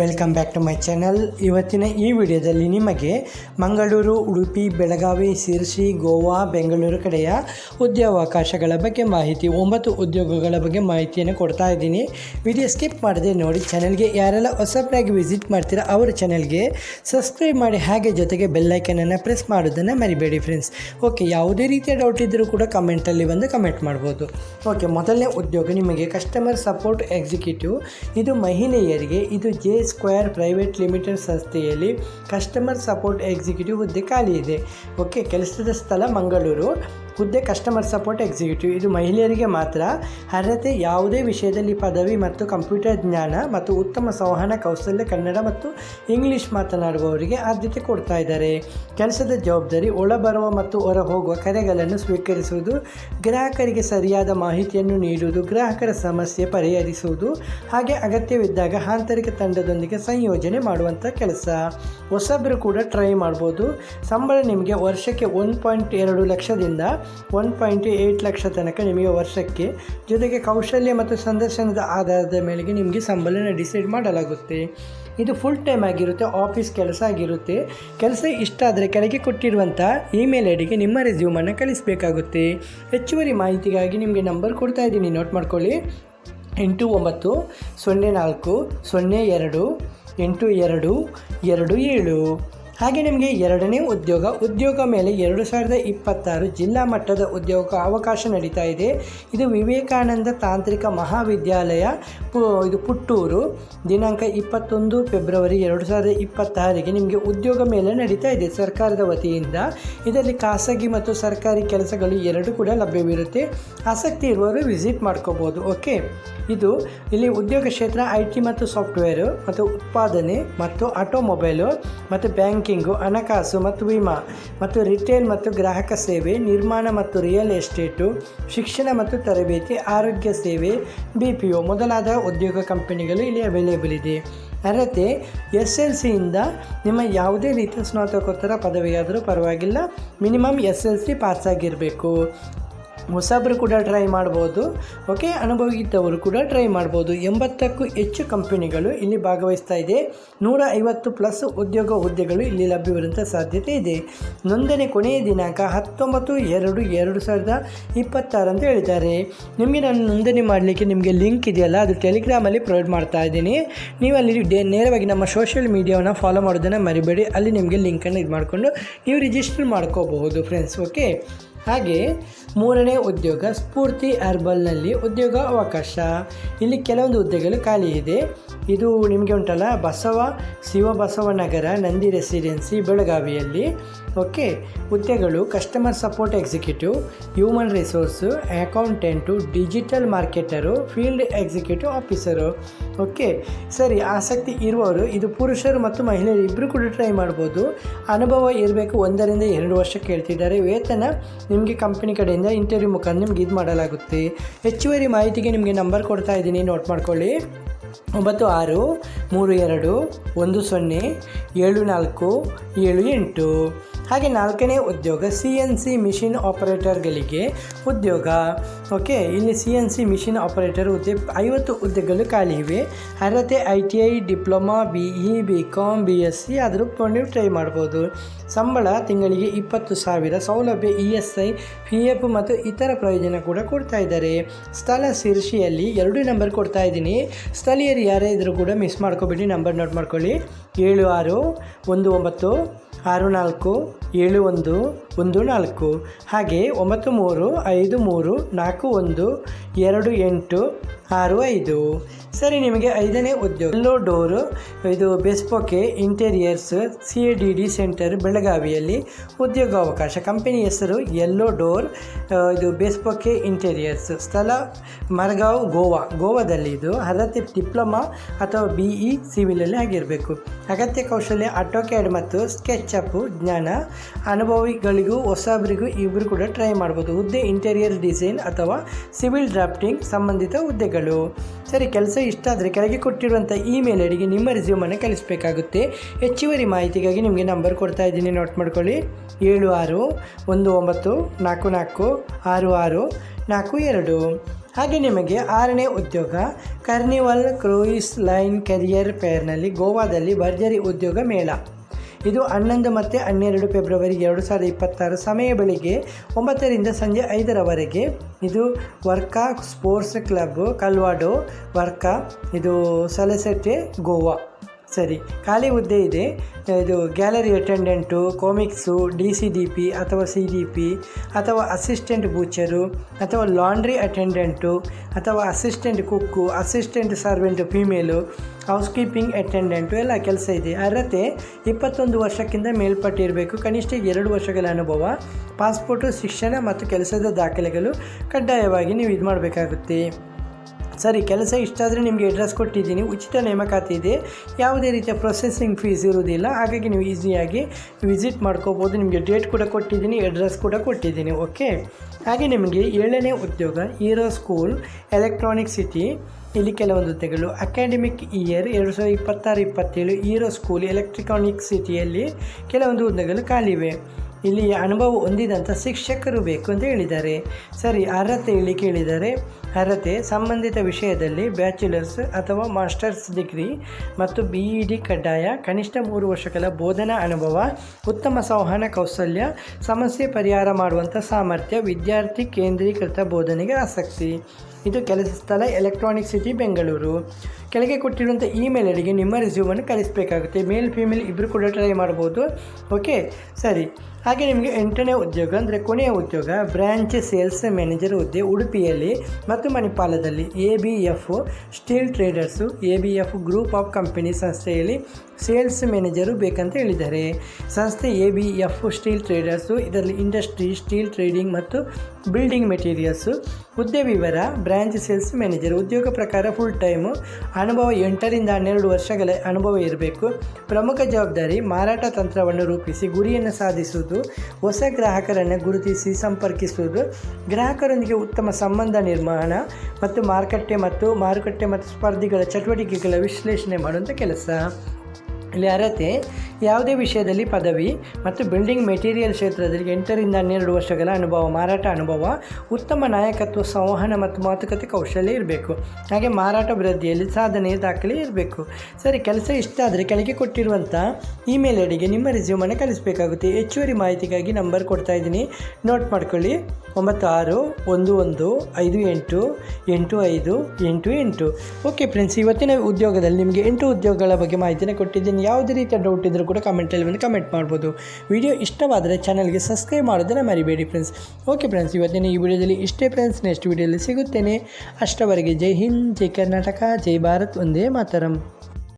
Welcome back to my channel ಇವತ್ತಿನ ಈ ವಿಡಿಯೋದಲ್ಲಿ ನಿಮಗೆ ಮಂಗಳೂರು, ಉಡುಪಿ, ಬೆಳಗಾವಿ, ಶಿರ್ಸಿ, ಗೋವಾ, ಬೆಂಗಳೂರು ಕಡೆಯ ಉದ್ಯೋಗಾವಕಾಶಗಳ ಬಗ್ಗೆ ಮಾಹಿತಿ, ಒಂಬತ್ತು ಉದ್ಯೋಗಗಳ ಬಗ್ಗೆ ಮಾಹಿತಿಯನ್ನು ಕೊಡ್ತಾ ಇದ್ದೀನಿ. ವಿಡಿಯೋ ಸ್ಕಿಪ್ ಮಾಡದೆ ನೋಡಿ ಚಾನಲ್ಗೆ ಯಾರೆಲ್ಲ ಹೊಸಬ್ರಾಗಿ ವಿಸಿಟ್ ಮಾಡ್ತೀರಾ, ಅವರ ಚಾನಲ್ಗೆ ಸಬ್ಸ್ಕ್ರೈಬ್ ಮಾಡಿ, ಹಾಗೆ ಜೊತೆಗೆ ಬೆಲ್ಲೈಕನನ್ನು ಪ್ರೆಸ್ ಮಾಡೋದನ್ನು ಮರಿಬೇಡಿ ಫ್ರೆಂಡ್ಸ್ ಓಕೆ ಯಾವುದೇ ರೀತಿಯ ಡೌಟ್ ಇದ್ದರೂ ಕೂಡ ಕಮೆಂಟಲ್ಲಿ ಬಂದು ಕಮೆಂಟ್ ಮಾಡ್ಬೋದು. ಓಕೆ ಮೊದಲನೇ ಉದ್ಯೋಗ ನಿಮಗೆ ಕಸ್ಟಮರ್ ಸಪೋರ್ಟ್ ಎಕ್ಸಿಕ್ಯೂಟಿವ್ ಇದು ಮಹಿಳೆಯರಿಗೆ, ಇದು ಜೆ ಸ್ಕ್ವೇರ್ ಪ್ರೈವೇಟ್ ಲಿಮಿಟೆಡ್ ಸಂಸ್ಥೆಯಲ್ಲಿ ಕಸ್ಟಮರ್ ಸಪೋರ್ಟ್ ಎಕ್ಸಿಕ್ಯೂಟಿವ್ ಹುದ್ದೆ ಖಾಲಿ ಇದೆ. ಓಕೆ ಕೆಲಸದ ಸ್ಥಳ ಮಂಗಳೂರು. ಹುದ್ದೆ ಕಸ್ಟಮರ್ ಸಪೋರ್ಟ್ ಎಕ್ಸಿಕ್ಯೂಟಿವ್ ಇದು ಮಹಿಳೆಯರಿಗೆ ಮಾತ್ರ. ಅರ್ಹತೆ ಯಾವುದೇ ವಿಷಯದಲ್ಲಿ ಪದವಿ ಮತ್ತು ಕಂಪ್ಯೂಟರ್ ಜ್ಞಾನ ಮತ್ತು ಉತ್ತಮ ಸಂವಹನ, ಕೌಶಲ್ಯ, ಕನ್ನಡ ಮತ್ತು ಇಂಗ್ಲಿಷ್ ಮಾತನಾಡುವವರಿಗೆ ಆದ್ಯತೆ ಕೊಡ್ತಾ ಇದ್ದಾರೆ. ಕೆಲಸದ ಜವಾಬ್ದಾರಿ, ಒಳಬರುವ ಮತ್ತು ಹೊರ ಹೋಗುವ ಕರೆಗಳನ್ನು ಸ್ವೀಕರಿಸುವುದು, ಗ್ರಾಹಕರಿಗೆ ಸರಿಯಾದ ಮಾಹಿತಿಯನ್ನು ನೀಡುವುದು, ಗ್ರಾಹಕರ ಸಮಸ್ಯೆ ಪರಿಹರಿಸುವುದು, ಹಾಗೆ ಅಗತ್ಯವಿದ್ದಾಗ ಆಂತರಿಕ ತಂಡದೊಂದಿಗೆ ಸಂಯೋಜನೆ ಮಾಡುವಂಥ ಕೆಲಸ. ಹೊಸಬ್ರು ಕೂಡ ಟ್ರೈ ಮಾಡ್ಬೋದು. ಸಂಬಳ ನಿಮಗೆ ವರ್ಷಕ್ಕೆ ಒನ್ ಪಾಯಿಂಟ್ ಎರಡು ಲಕ್ಷದಿಂದ ಒನ್ ಪಾಯಿಂಟ್ ಏಯ್ಟ್ ಲಕ್ಷ ತನಕ ನಿಮಗೆ ವರ್ಷಕ್ಕೆ. ಜೊತೆಗೆ ಕೌಶಲ್ಯ ಮತ್ತು ಸಂದರ್ಶನದ ಆಧಾರದ ಮೇಲೆಗೆ ನಿಮಗೆ ಸಂಬಳನ ಡಿಸೈಡ್ ಮಾಡಲಾಗುತ್ತೆ. ಇದು ಫುಲ್ ಟೈಮ್ ಆಗಿರುತ್ತೆ ಆಫೀಸ್ ಕೆಲಸ ಆಗಿರುತ್ತೆ. ಕೆಲಸ ಇಷ್ಟ ಆದರೆ ಕೆಳಗೆ ಕೊಟ್ಟಿರುವಂಥ ಇಮೇಲ್ ಐ ಡಿಗೆ ನಿಮ್ಮ ರೆಸ್ಯೂಮನ್ನು ಕಳಿಸಬೇಕಾಗುತ್ತೆ. ಹೆಚ್ಚುವರಿ ಮಾಹಿತಿಗಾಗಿ ನಿಮಗೆ ನಂಬರ್ ಕೊಡ್ತಾ ಇದ್ದೀನಿ. ನೋಟ್ ಮಾಡ್ಕೊಳ್ಳಿ. ಎಂಟು ಒಂಬತ್ತು, ಸೊನ್ನೆ ನಾಲ್ಕು, ಸೊನ್ನೆ ಎರಡು, ಎಂಟು ಎರಡು ಎರಡು ಏಳು. ಹಾಗೆ ನಿಮಗೆ ಎರಡನೇ ಉದ್ಯೋಗ ಉದ್ಯೋಗ ಮೇಲೆ ಎರಡು ಸಾವಿರದ ಇಪ್ಪತ್ತಾರು ಜಿಲ್ಲಾ ಮಟ್ಟದ ಉದ್ಯೋಗ ಅವಕಾಶ ನಡೀತಾ ಇದೆ. ಇದು ವಿವೇಕಾನಂದ ತಾಂತ್ರಿಕ ಮಹಾವಿದ್ಯಾಲಯ ಇದು ಪುಟ್ಟೂರು ದಿನಾಂಕ ಇಪ್ಪತ್ತೊಂದು ಫೆಬ್ರವರಿ ಎರಡು ಸಾವಿರದ ಇಪ್ಪತ್ತಾರಿಗೆ ನಿಮಗೆ ಉದ್ಯೋಗ ಮೇಲೆ ನಡೀತಾ ಇದೆ ಸರ್ಕಾರದ ವತಿಯಿಂದ. ಇದರಲ್ಲಿ ಖಾಸಗಿ ಮತ್ತು ಸರ್ಕಾರಿ ಕೆಲಸಗಳು ಎರಡು ಕೂಡ ಲಭ್ಯವಿರುತ್ತೆ. ಆಸಕ್ತಿ ಇರುವವರು ವಿಸಿಟ್ ಮಾಡ್ಕೋಬೋದು, ಓಕೆ? ಇದು ಇಲ್ಲಿ ಉದ್ಯೋಗ ಕ್ಷೇತ್ರ, ಐ ಟಿ ಮತ್ತು ಸಾಫ್ಟ್ವೇರು ಮತ್ತು ಉತ್ಪಾದನೆ ಮತ್ತು ಆಟೋಮೊಬೈಲು ಮತ್ತು ಬ್ಯಾಂಕಿಂಗು ಹಣಕಾಸು ಮತ್ತು ವಿಮಾ ಮತ್ತು ರಿಟೇಲ್ ಮತ್ತು ಗ್ರಾಹಕ ಸೇವೆ, ನಿರ್ಮಾಣ ಮತ್ತು ರಿಯಲ್ ಎಸ್ಟೇಟು, ಶಿಕ್ಷಣ ಮತ್ತು ತರಬೇತಿ, ಆರೋಗ್ಯ ಸೇವೆ, ಬಿ ಪಿ ಒ ಮೊದಲಾದ ಉದ್ಯೋಗ ಕಂಪನಿಗಳು ಇಲ್ಲಿ ಅವೈಲೇಬಲ್ ಇದೆ. ಅರ್ಹತೆ ಎಸ್ ಎಲ್ ಸಿಯಿಂದ ನಿಮ್ಮ ಯಾವುದೇ ರೀತಿಯ ಸ್ನಾತಕೋತ್ತರ ಪದವಿಯಾದರೂ ಪರವಾಗಿಲ್ಲ. ಮಿನಿಮಮ್ ಎಸ್ ಎಲ್ ಸಿ ಪಾಸಾಗಿರಬೇಕು ಹೊಸಬ್ರು ಕೂಡ ಟ್ರೈ ಮಾಡ್ಬೋದು. ಓಕೆ ಅನುಭವ ಇದ್ದವರು ಕೂಡ ಟ್ರೈ ಮಾಡ್ಬೋದು. ಎಂಬತ್ತಕ್ಕೂ ಹೆಚ್ಚು ಕಂಪನಿಗಳು ಇಲ್ಲಿ ಭಾಗವಹಿಸ್ತಾ ಇದೆ. ನೂರ ಐವತ್ತು ಪ್ಲಸ್ ಉದ್ಯೋಗ ಹುದ್ದೆಗಳು ಇಲ್ಲಿ ಲಭ್ಯವಿರುವಂಥ ಸಾಧ್ಯತೆ ಇದೆ. ನೋಂದಣಿ ಕೊನೆಯ ದಿನಾಂಕ ಹತ್ತೊಂಬತ್ತು ಎರಡು ಎರಡು ಸಾವಿರದ ಇಪ್ಪತ್ತಾರು ಅಂತ ಹೇಳಿದ್ದಾರೆ. ನಿಮಗೆ ನಾನು ನೋಂದಣಿ ಮಾಡಲಿಕ್ಕೆ ನಿಮಗೆ ಲಿಂಕ್ ಇದೆಯಲ್ಲ, ಅದು ಟೆಲಿಗ್ರಾಮಲ್ಲಿ ಪ್ರೊವೈಡ್ ಮಾಡ್ತಾ ಇದ್ದೀನಿ. ನೀವು ಅಲ್ಲಿ ನೇರವಾಗಿ ನಮ್ಮ ಸೋಷಿಯಲ್ ಮೀಡಿಯಾವನ್ನು ಫಾಲೋ ಮಾಡೋದನ್ನು ಮರಿಬೇಡಿ. ಅಲ್ಲಿ ನಿಮಗೆ ಲಿಂಕನ್ನು ಇದು ಮಾಡಿಕೊಂಡು ನೀವು ರಿಜಿಸ್ಟರ್ ಮಾಡ್ಕೋಬಹುದು ಫ್ರೆಂಡ್ಸ್ ಓಕೆ ಹಾಗೆ ಮೂರನೇ ಉದ್ಯೋಗ ಸ್ಫೂರ್ತಿ ಅರ್ಬಲ್ನಲ್ಲಿ ಉದ್ಯೋಗ ಅವಕಾಶ. ಇಲ್ಲಿ ಕೆಲವೊಂದು ಹುದ್ದೆಗಳು ಖಾಲಿ ಇದೆ. ಇದು ನಿಮಗೆ ಉಂಟಲ್ಲ, ಬಸವ, ಶಿವಬಸವನಗರ, ನಂದಿ ರೆಸಿಡೆನ್ಸಿ ಬೆಳಗಾವಿಯಲ್ಲಿ. ಓಕೆ ಹುದ್ದೆಗಳು customer support executive human resource accountant digital marketer field executive officer okay ಸರಿ, ಆಸಕ್ತಿ ಇರುವವರು, ಇದು ಪುರುಷರು ಮತ್ತು ಮಹಿಳೆಯರು ಇಬ್ಬರು ಕೂಡ ಟ್ರೈ ಮಾಡ್ಬೋದು. ಅನುಭವ ಇರಬೇಕು, ಒಂದರಿಂದ ಎರಡು ವರ್ಷ ಕೇಳ್ತಿದ್ದಾರೆ. ವೇತನ ನಿಮಗೆ ಕಂಪನಿ ಕಡೆಯಿಂದ ಇಂಟರ್ವ್ಯೂ ಮುಖಾಂತರ ನಿಮ್ಗೆ ಇದು ಮಾಡಲಾಗುತ್ತೆ. ಹೆಚ್ಚುವರಿ ಮಾಹಿತಿಗೆ ನಿಮಗೆ ನಂಬರ್ ಕೊಡ್ತಾ ಇದ್ದೀನಿ. ನೋಟ್ ಮಾಡ್ಕೊಳ್ಳಿ. ಒಂಬತ್ತು, ಆರು, ಮೂರು, ಎರಡು, ಒಂದು, ಸೊನ್ನೆ, ಏಳು, ನಾಲ್ಕು, ಏಳು, ಎಂಟು. ಹಾಗೆ ನಾಲ್ಕನೇ ಉದ್ಯೋಗ ಸಿ ಎನ್ ಸಿ ಮಿಷಿನ್ ಆಪರೇಟರ್ಗಳಿಗೆ ಉದ್ಯೋಗ. ಓಕೆ, ಇಲ್ಲಿ C N C machine operator ಹುದ್ದೆ ಐವತ್ತು ಹುದ್ದೆಗಳು ಖಾಲಿ ಇವೆ. ಅರ್ಹತೆ I T I, diploma, B E, B com B S C ಆದರೂ ನೀವು ಟ್ರೈ ಮಾಡ್ಬೋದು. ಸಂಬಳ ತಿಂಗಳಿಗೆ ಇಪ್ಪತ್ತು ಸಾವಿರ, ಸೌಲಭ್ಯ, E S I, P F ಮತ್ತು ಇತರ ಪ್ರಯೋಜನ ಕೂಡ ಕೊಡ್ತಾ ಇದ್ದಾರೆ. ಸ್ಥಳ ಶೀರ್ಷಿಯಲ್ಲಿ ಎರಡು ನಂಬರ್ ಕೊಡ್ತಾ ಇದ್ದೀನಿ. ಸ್ಥಳೀಯರು ಯಾರೇ ಇದ್ದರೂ ಕೂಡ ಮಿಸ್ ಮಾಡ್ಕೊಬೇಡಿ ನಂಬರ್ ನೋಟ್ ಮಾಡ್ಕೊಳ್ಳಿ. ಏಳು ಆರು ಒಂದು ಒಂಬತ್ತು ಆರು ನಾಲ್ಕು ಏಳು ಒಂದು ಒಂದು ನಾಲ್ಕು, ಹಾಗೆ ಒಂಬತ್ತು ಮೂರು, ಐದು ಮೂರು, ನಾಲ್ಕು ಒಂದು, ಎರಡು ಎಂಟು, ಆರು ಐದು. ಸರಿ, ನಿಮಗೆ ಐದನೇ ಉದ್ಯೋಗ. ಎಲ್ಲೋ ಡೋರು ಇದು bespoke interiors C A D D centre ಬೆಳಗಾವಿಯಲ್ಲಿ ಉದ್ಯೋಗಾವಕಾಶ ಕಂಪನಿ ಹೆಸರು ಎಲ್ಲೋ ಡೋರ್ ಇದು ಬೆಸ್ಪೋಕೆ ಇಂಟೀರಿಯರ್ಸ್ ಸ್ಥಳ ಮರಗಾವ್, ಗೋವಾ. ಗೋವಾದಲ್ಲಿ ಇದು ಅರ್ಹತೆ ಡಿಪ್ಲೊಮಾ ಅಥವಾ ಬಿ ಇ ಸಿವಿಲಲ್ಲಿ ಆಗಿರಬೇಕು. ಅಗತ್ಯ ಕೌಶಲ್ಯ ಆಟೋಕ್ಯಾಡ್ ಮತ್ತು ಸ್ಕೆಚ್ ಅಪ್ ಜ್ಞಾನ ಅನುಭವಿಗಳಿಗೂ ಹೊಸಬರಿಗೂ ಇಬ್ಬರು ಕೂಡ ಟ್ರೈ ಮಾಡ್ಬೋದು. ಹುದ್ದೆ ಇಂಟೀರಿಯರ್ ಡಿಸೈನ್ ಅಥವಾ ಸಿವಿಲ್ ಡ್ರಾಫ್ಟಿಂಗ್ ಸಂಬಂಧಿತ ಹುದ್ದೆಗಳು. ಸರಿ, ಕೆಲಸ ಇಷ್ಟ ಆದರೆ ಕೆಳಗೆ ಕೊಟ್ಟಿರುವಂಥ ಇಮೇಲ್ ಐಡಿಗೆ ನಿಮ್ಮ ರೆಸ್ಯೂಮನ್ನು ಕಳಿಸಬೇಕಾಗುತ್ತೆ. ಹೆಚ್ಚುವರಿ ಮಾಹಿತಿಗಾಗಿ ನಿಮಗೆ ನಂಬರ್ ಕೊಡ್ತಾ ಇದ್ದೀನಿ. ನೋಟ್ ಮಾಡ್ಕೊಳ್ಳಿ. ಏಳು ಆರು ಒಂದು ಒಂಬತ್ತು ನಾಲ್ಕು ನಾಲ್ಕು ಆರು ಆರು ನಾಲ್ಕು ಎರಡು. ಹಾಗೆ ನಿಮಗೆ ಆರನೇ ಉದ್ಯೋಗ ಕಾರ್ನಿವಲ್ ಕ್ರೂಯಿಸ್ ಲೈನ್ ಕೆರಿಯರ್ ಫೇರ್ನಲ್ಲಿ ಗೋವಾದಲ್ಲಿ ಭರ್ಜರಿ ಉದ್ಯೋಗ ಮೇಳ. ಇದು ಹನ್ನೊಂದು ಮತ್ತು ಹನ್ನೆರಡು ಫೆಬ್ರವರಿ ಎರಡು ಸಾವಿರದ ಇಪ್ಪತ್ತಾರು ಸಮಯ ಬೆಳಿಗ್ಗೆ ಒಂಬತ್ತರಿಂದ ಸಂಜೆ ಐದರವರೆಗೆ. ಇದು ವರ್ಕಾ ಸ್ಪೋರ್ಟ್ಸ್ ಕ್ಲಬ್, ಕಲ್ವಾಡೋ ವರ್ಕಾ, ಇದು ಸಲಸೆಟ್ಟೆ ಗೋವಾ. ಸರಿ, ಖಾಲಿ ಹುದ್ದೆ ಇದೆ. ಇದು gallery attendant, commis, D C D P ಅಥವಾ ಸಿ ಡಿ ಪಿ ಅಥವಾ ಅಸಿಸ್ಟೆಂಟ್ ಬೂಚರು ಅಥವಾ ಲಾಂಡ್ರಿ ಅಟೆಂಡೆಂಟು ಅಥವಾ assistant cook, assistant servant female housekeeping attendant ಎಲ್ಲ ಕೆಲಸ ಇದೆ. ಅರ್ಹತೆ, ಇಪ್ಪತ್ತೊಂದು ವರ್ಷಕ್ಕಿಂತ ಮೇಲ್ಪಟ್ಟಿರಬೇಕು. ಕನಿಷ್ಠ ಎರಡು ವರ್ಷಗಳ ಅನುಭವ, ಪಾಸ್ಪೋರ್ಟು, ಶಿಕ್ಷಣ ಮತ್ತು ಕೆಲಸದ ದಾಖಲೆಗಳು ಕಡ್ಡಾಯವಾಗಿ ನೀವು ಇದು ಮಾಡಬೇಕಾಗುತ್ತೆ ಸರಿ, ಕೆಲಸ ಇಷ್ಟ ಆದರೆ ನಿಮಗೆ ಅಡ್ರೆಸ್ ಕೊಟ್ಟಿದ್ದೀನಿ. ಉಚಿತ ನೇಮಕಾತಿ ಇದೆ. ಯಾವುದೇ ರೀತಿಯ ಪ್ರೊಸೆಸಿಂಗ್ ಫೀಸ್ ಇರುವುದಿಲ್ಲ. ಹಾಗಾಗಿ ನೀವು ಈಸಿಯಾಗಿ ವಿಸಿಟ್ ಮಾಡ್ಕೋಬೋದು. ನಿಮಗೆ ಡೇಟ್ ಕೂಡ ಕೊಟ್ಟಿದ್ದೀನಿ ಅಡ್ರೆಸ್ ಕೂಡ ಕೊಟ್ಟಿದ್ದೀನಿ ಓಕೆ ಹಾಗೆ ನಿಮಗೆ ಏಳನೇ ಉದ್ಯೋಗ, ಹೀರೋ ಸ್ಕೂಲ್ ಎಲೆಕ್ಟ್ರಾನಿಕ್ ಸಿಟಿ ಇಲ್ಲಿ ಕೆಲವೊಂದು ಹುದ್ದೆಗಳು ಅಕಾಡೆಮಿಕ್ ಇಯರ್ ಎರಡು ಸಾವಿರದ ಇಪ್ಪತ್ತಾರು, ಇಪ್ಪತ್ತೇಳು, ಹೀರೋ ಸ್ಕೂಲ್ ಎಲೆಕ್ಟ್ರಾನಿಕ್ ಸಿಟಿಯಲ್ಲಿ ಕೆಲವೊಂದು ಹುದ್ದೆಗಳು ಖಾಲಿವೆ ಇಲ್ಲಿ ಅನುಭವ ಹೊಂದಿದಂಥ ಶಿಕ್ಷಕರು ಬೇಕು ಅಂತ ಹೇಳಿದ್ದಾರೆ. ಸರಿ, ಅರ್ಹತೆ ಇಲ್ಲಿ ಕೇಳಿದ್ದಾರೆ. ಅರ್ಹತೆ ಸಂಬಂಧಿತ ವಿಷಯದಲ್ಲಿ ಬ್ಯಾಚುಲರ್ಸ್ ಅಥವಾ ಮಾಸ್ಟರ್ಸ್ ಡಿಗ್ರಿ ಮತ್ತು ಬಿ ಇ ಡಿ ಕಡ್ಡಾಯ ಕನಿಷ್ಠ ಮೂರು ವರ್ಷಗಳ ಬೋಧನಾ ಅನುಭವ, ಉತ್ತಮ ಸಂವಹನ ಕೌಶಲ್ಯ, ಸಮಸ್ಯೆ ಪರಿಹಾರ ಮಾಡುವಂಥ ಸಾಮರ್ಥ್ಯ ವಿದ್ಯಾರ್ಥಿ ಕೇಂದ್ರೀಕೃತ ಬೋಧನೆಗೆ ಆಸಕ್ತಿ. ಇದು ಕೆಲಸ ಸ್ಥಳ ಎಲೆಕ್ಟ್ರಾನಿಕ್ ಸಿಟಿ ಬೆಂಗಳೂರು ಕೆಳಗೆ ಕೊಟ್ಟಿರುವಂಥ ಇಮೇಲ್ ಅಡಿಗೆ ನಿಮ್ಮ ರಿಸ್ಯೂಮನ್ನು ಕಳಿಸಬೇಕಾಗುತ್ತೆ. ಮೇಲ್ ಫೀಮೇಲ್ ಇಬ್ಬರು ಕೂಡ ಟ್ರೈ ಮಾಡ್ಬೋದು. ಓಕೆ ಸರಿ. ಹಾಗೆ ನಿಮಗೆ ಎಂಟನೇ ಉದ್ಯೋಗ ಅಂದರೆ ಕೊನೆಯ ಉದ್ಯೋಗ ಬ್ರ್ಯಾಂಚ್ ಸೇಲ್ಸ್ ಮ್ಯಾನೇಜರ್ ಹುದ್ದೆ ಉಡುಪಿಯಲ್ಲಿ ಮತ್ತು ಮಣಿಪಾಲದಲ್ಲಿ A B F steel traders A B F group of company ಸಂಸ್ಥೆಯಲ್ಲಿ ಸೇಲ್ಸ್ ಮ್ಯಾನೇಜರು ಬೇಕಂತ ಹೇಳಿದ್ದಾರೆ. ಸಂಸ್ಥೆ A B F steel traders ಇದರಲ್ಲಿ ಇಂಡಸ್ಟ್ರಿ ಸ್ಟೀಲ್ ಟ್ರೇಡಿಂಗ್ ಮತ್ತು ಬಿಲ್ಡಿಂಗ್ ಮೆಟೀರಿಯಲ್ಸು ಹುದ್ದೆ ವಿವರ ಬ್ರ್ಯಾಂಚ್ ಸೇಲ್ಸ್ ಮ್ಯಾನೇಜರ್, ಉದ್ಯೋಗ ಪ್ರಕಾರ ಫುಲ್ ಟೈಮು ಅನುಭವ ಎಂಟರಿಂದ ಹನ್ನೆರಡು ವರ್ಷಗಳ ಅನುಭವ ಇರಬೇಕು. ಪ್ರಮುಖ ಜವಾಬ್ದಾರಿ ಮಾರಾಟ ತಂತ್ರವನ್ನು ರೂಪಿಸಿ ಗುರಿಯನ್ನು ಸಾಧಿಸುವುದು. ಹೊಸ ಗ್ರಾಹಕರನ್ನು ಗುರುತಿಸಿ ಸಂಪರ್ಕಿಸುವುದು. ಗ್ರಾಹಕರೊಂದಿಗೆ ಉತ್ತಮ ಸಂಬಂಧ ನಿರ್ಮಾಣ ಮತ್ತು ಮಾರುಕಟ್ಟೆ ಮತ್ತು ಮಾರುಕಟ್ಟೆ ಮತ್ತು ಸ್ಪರ್ಧಿಗಳ ಚಟುವಟಿಕೆಗಳ ವಿಶ್ಲೇಷಣೆ ಮಾಡುವಂಥ ಕೆಲಸ. ಇಲ್ಲಿ ಅರ್ಹತೆ ಯಾವುದೇ ವಿಷಯದಲ್ಲಿ ಪದವಿ ಮತ್ತು ಬಿಲ್ಡಿಂಗ್ ಮೆಟೀರಿಯಲ್ ಕ್ಷೇತ್ರದಲ್ಲಿ ಎಂಟರಿಂದ ಹನ್ನೆರಡು ವರ್ಷಗಳ ಅನುಭವ, ಮಾರಾಟ ಅನುಭವ, ಉತ್ತಮ ನಾಯಕತ್ವ, ಸಂವಹನ ಮತ್ತು ಮಾತುಕತೆ ಕೌಶಲ್ಯ ಇರಬೇಕು. ಹಾಗೆ ಮಾರಾಟ ಅಭಿವೃದ್ಧಿಯಲ್ಲಿ ಸಾಧನೆಯ ದಾಖಲೆ ಇರಬೇಕು. ಸರಿ, ಕೆಲಸ ಇಷ್ಟ ಆದರೆ ಕೆಳಗೆ ಕೊಟ್ಟಿರುವಂಥ ಇಮೇಲ್ ಐಡಿಗೆ ನಿಮ್ಮ ರಿಸ್ಯೂಮನ್ನು ಕಲಿಸಬೇಕಾಗುತ್ತೆ ಹೆಚ್ಚುವರಿ ಮಾಹಿತಿಗಾಗಿ ನಂಬರ್ ಕೊಡ್ತಾ ಇದ್ದೀನಿ. ನೋಟ್ ಮಾಡ್ಕೊಳ್ಳಿ. ಒಂಬತ್ತು ಆರು ಒಂದು ಒಂದು ಐದು ಎಂಟು ಎಂಟು ಐದು ಎಂಟು ಎಂಟು. ಓಕೆ, ಫ್ರೆಂಡ್ಸ್, ಇವತ್ತಿನ ಉದ್ಯೋಗದಲ್ಲಿ ನಿಮಗೆ ಎಂಟು ಉದ್ಯೋಗಗಳ ಬಗ್ಗೆ ಮಾಹಿತಿನ ಕೊಟ್ಟಿದ್ದೀನಿ. ಯಾವುದೇ ರೀತಿಯ ಡೌಟ್ ಇದ್ದರೂ ಕೂಡ ಕಮೆಂಟಲ್ಲಿ ಬಂದು ಕಮೆಂಟ್ ಮಾಡ್ಬೋದು. ವಿಡಿಯೋ ಇಷ್ಟವಾದರೆ ಚಾನಲ್ಗೆ ಸಬ್ಸ್ಕ್ರೈಬ್ ಮಾಡೋದನ್ನು ಮರಿಬೇಡಿ ಫ್ರೆಂಡ್ಸ್ ಓಕೆ ಫ್ರೆಂಡ್ಸ್ ಇವತ್ತಿನ ಈ ವಿಡಿಯೋದಲ್ಲಿ ಇಷ್ಟೇ ಫ್ರೆಂಡ್ಸ್ ನೆಕ್ಸ್ಟ್ ವಿಡಿಯೋದಲ್ಲಿ ಸಿಗುತ್ತೇನೆ. ಅಷ್ಟವರೆಗೆ ಜೈ ಹಿಂದ್, ಜೈ ಕರ್ನಾಟಕ, ಜೈ ಭಾರತ್, ಒಂದೇ ಮಾತರಂ.